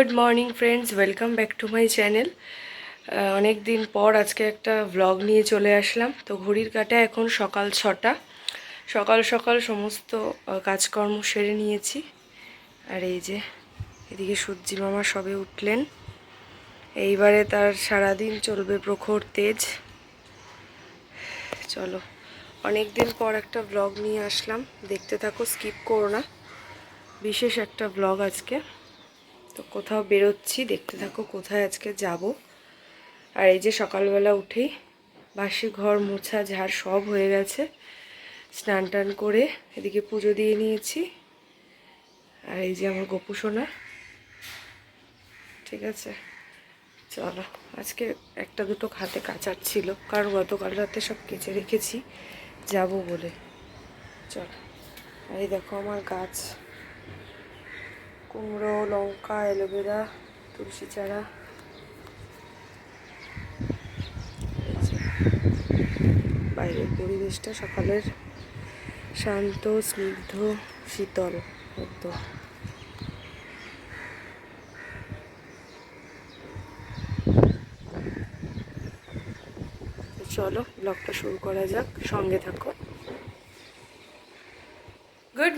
Good morning friends welcome back to my channel অনেক দিন পর আজকে একটা ভ্লগ নিয়ে চলে আসলাম। তো ঘড়ির কাটা এখন সকাল ছটা। সকাল সকাল সমস্ত কাজকর্ম সেরে নিয়েছি। আর এই যে, এদিকে সূর্যি মামা সবে উঠলেন। এইবারে তার সারাদিন চলবে প্রখর তেজ। চলো অনেক দিন পর একটা ব্লগ নিয়ে আসলাম। দেখতে থাকো স্কিপ করো না। বিশেষ একটা ব্লগ আজকে। তো কোথাও বেরোচ্ছি, দেখতে থাকো কোথায় আজকে যাব। আর এই যে সকালবেলা উঠেই বাসি ঘর মোছা, ঝাড় সব হয়ে গেছে। স্নান টান করে এদিকে পুজো দিয়ে নিয়েছি। আর এই যে আমার গোপু সোনা। ঠিক আছে? চলো, আজকে একটা দুটো খাতে কাচার ছিল, কারণ গতকাল রাতে সব কেচে রেখেছি, যাব বলে। চলো এই দেখো আমার গাছ। কুমড়ো, লঙ্কা, অ্যালোভেরা, তুলসী চারা। বাইরের পরিবেশটা সকালের শান্ত, স্নিগ্ধ, শীতল, একদম। চলো ব্লগটা শুরু করা যাক। সঙ্গে থাকো।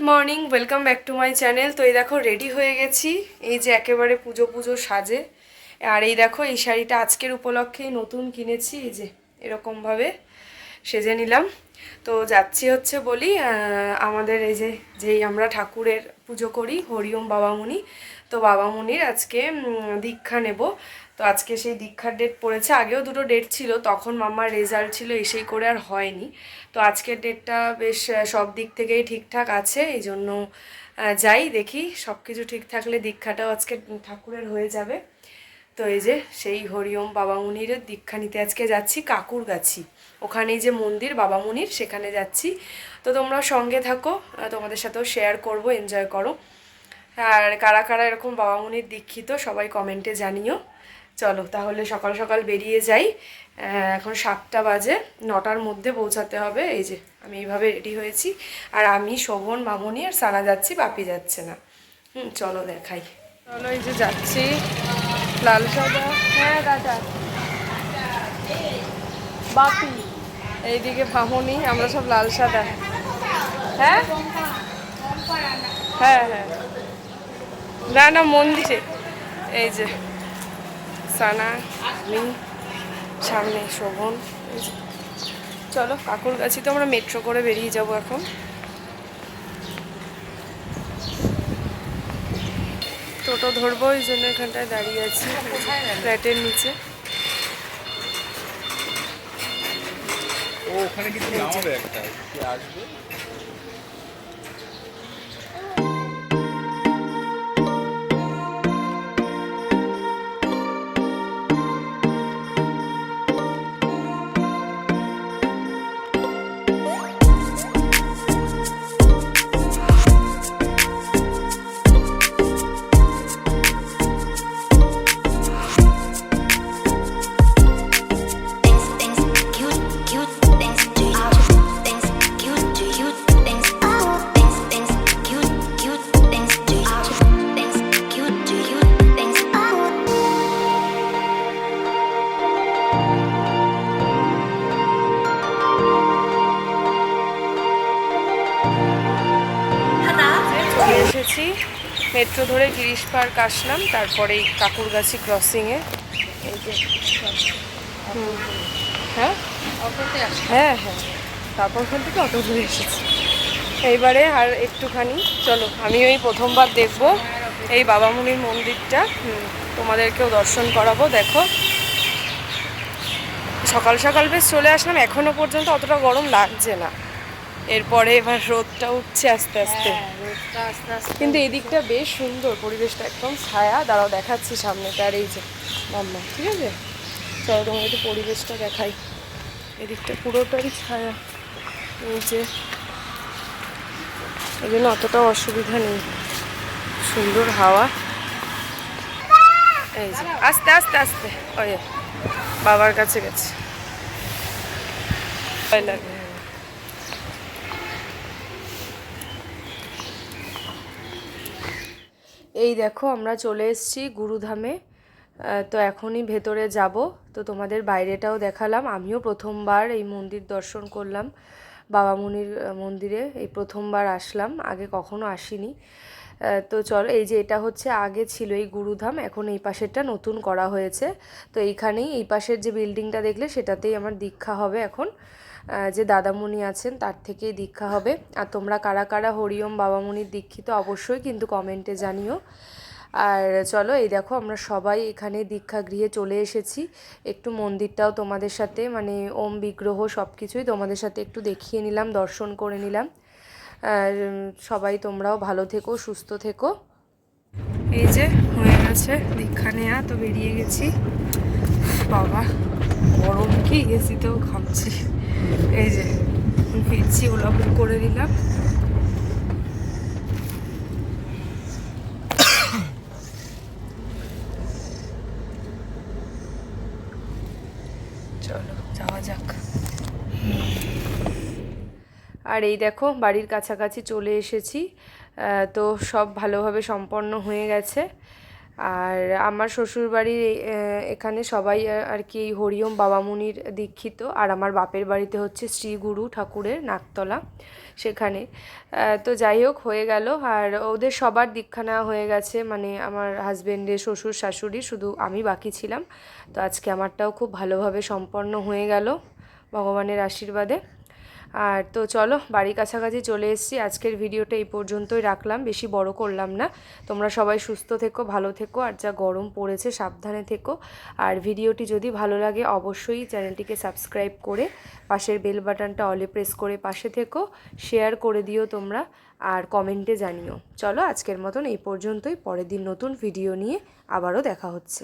Morning welcome back to my channel তো এই দেখো রেডি হয়ে গেছি। এই যে একেবারে পুজো পুজো সাজে। আর এই দেখো, এই শাড়িটা আজকের উপলক্ষেই নতুন কিনেছি। এই যে এরকমভাবে সেজে নিলাম। তো যাচ্ছি হচ্ছে বলি আমাদের এই যে, যেই আমরা ঠাকুরের পুজো করি, হরিওম বাবামুনি। তো বাবামুনির আজকে দীক্ষা নেব। তো আজকে সেই দীক্ষার ডেট পড়েছে। আগেও দুটো ডেট ছিল, তখন মামার রেজাল্ট ছিল, এসেই করে আর হয়নি। তো আজকের ডেটটা বেশ সব দিক থেকেই ঠিকঠাক আছে, এই জন্য যাই দেখি সব কিছু ঠিক থাকলে দীক্ষাটাও আজকে ঠাকুরের হয়ে যাবে। তো এই যে, সেই হরিওম বাবামুনির দীক্ষা নিতে আজকে যাচ্ছি কাকুর গাছি ওখানেই যে মন্দির, বাবামুনির, সেখানে যাচ্ছি। তো তোমরা সঙ্গে থাকো তোমাদের সাথেও শেয়ার করব এনজয় করো। আর কারা কারা এরকম বাবামুনির দীক্ষিত, সবাই কমেন্টে জানিও। চলো, তাহলে সকাল সকাল বেরিয়ে যাই। এখন সাতটা বাজে, নটার মধ্যে পৌঁছাতে হবে। এই যে, আমি এইভাবে রেডি হয়েছি। আর আমি শোভন, মামনি আর সানা যাচ্ছি, বাপি যাচ্ছে না। হুম, চলো দেখাই। চলো, এই যে যাচ্ছি। লাল সাদা। হ্যাঁ দাদা। বাপি। এইদিকে ভামনি আমরা সব লাল সাদা। হ্যাঁ? হ্যাঁ হ্যাঁ। না না, মন্দিরে। এই যে সানা আমি সামনে শোভন। চলো, কাকুর কাছে তো আমরা মেট্রো করে বেরিয়ে যাব এখন। টোটো ধরবো, ওই জন্য এখানটায় দাঁড়িয়ে আছি, ফ্ল্যাটের নিচে। ও, ওখানে কিছু নামাবে একটা আসবে? এসেছি মেট্রো ধরে গিরিশ পার্ক আসলাম তারপরে এই কাকুরগাছি ক্রসিংয়ে এই যে হ্যাঁ হ্যাঁ হ্যাঁ। তারপর ওখান থেকে অটো ধরে এসেছি। এইবারে আর একটুখানি চলো আমি ওই প্রথমবার দেখব এই বাবামুনির মন্দিরটা। হুম, তোমাদেরকেও দর্শন করাবো দেখো। সকাল সকাল বেশ চলে আসলাম এখনও পর্যন্ত অতটা গরম লাগছে না। এরপরে এবার রোদটা উঠছে আস্তে আস্তে। কিন্তু এদিকটা বেশ সুন্দর পরিবেশটা একদম ছায়া। দাঁড়াও দেখাচ্ছি সামনেটা আর এই যে মাম্মা ঠিক আছে? চলো তোমার একটু পরিবেশটা দেখাই। এদিকটা পুরোটাই ছায়া। এই যে এই জন্য অতটা অসুবিধা নেই। সুন্দর হাওয়া। এই যে আস্তে আস্তে আস্তে। ওই বাবার কাছে গেছে। ভয় লাগে। এই দেখো, আমরা চলে এসেছি গুরুধামে। তো এখনই ভেতরে যাব। তো তোমাদের বাইরেটাও দেখালাম। আমিও প্রথমবার এই মন্দির দর্শন করলাম। বাবা মুনির মন্দিরে এই প্রথমবার আসলাম। আগে কখনো আসিনি। তো চলো, এই যে এটা হচ্ছে আগে ছিল এই গুরুধাম, এখন এই পাশেরটা নতুন করা হয়েছে। তো এইখানেই এই পাশের যে বিল্ডিংটা দেখলে সেটাতেই আমার দীক্ষা হবে এখন। যে দাদামণি আছেন, তার থেকেই দীক্ষা হবে। আর তোমরা কারা কারা হরিওম বাবামণির দীক্ষিত অবশ্যই কিন্তু কমেন্টে জানিও। আর চলো, এই দেখো, আমরা সবাই এখানে দীক্ষা গৃহে চলে এসেছি। একটু মন্দিরটাও তোমাদের সাথে মানে ওম বিগ্রহ সব কিছুই তোমাদের সাথে একটু দেখিয়ে নিলাম, দর্শন করে নিলাম। আর সবাই তোমরাও ভালো থেকো, সুস্থ থেকো। এই যে, হয়ে গেছে দীক্ষা নেয়া, তো বেরিয়ে গেছি। বাবা। গরম কি এসিতেও ঘামছি এই যে ফিরছি ওলা বুক করে নিলাম। চলো, যাওয়া যাক। আর এই দেখো, বাড়ির কাছাকাছি চলে এসেছি। তো সব ভালোভাবে সম্পন্ন হয়ে গেছে। আর আমার শ্বশুরবাড়ির এখানে সবাই আর কি এই হরিওম বাবামুনির দীক্ষিত। আর আমার বাপের বাড়িতে হচ্ছে শ্রী গুরু ঠাকুরের নাকতলা সেখানে। তো যাই হোক, হয়ে গেল। আর ওদের সবার দীক্ষা নেওয়া হয়ে গেছে। মানে আমার হাজব্যান্ডের শ্বশুর শাশুড়ি, শুধু আমি বাকি ছিলাম। তো আজকে আমারটাও খুব ভালোভাবে সম্পন্ন হয়ে গেল ভগবানের আশীর্বাদে। আর তো চলো, বাড়ির কাছাকাছি চলে এসেছি। আজকের ভিডিওটা এই পর্যন্তই রাখলাম, বেশি বড় করলাম না। তোমরা সবাই সুস্থ থেকো, ভালো থেকো, আর যা গরম পড়েছে সাবধানে থেকো। আর ভিডিওটি যদি ভালো লাগে, অবশ্যই চ্যানেলটিকে সাবস্ক্রাইব করে পাশের বেল বাটনটা অলে প্রেস করে পাশে থেকো, শেয়ার করে দিও তোমরা, আর কমেন্টে জানিও। চলো, আজকের মতন এই পর্যন্তই। পরের দিন নতুন ভিডিও নিয়ে আবারও দেখা হচ্ছে।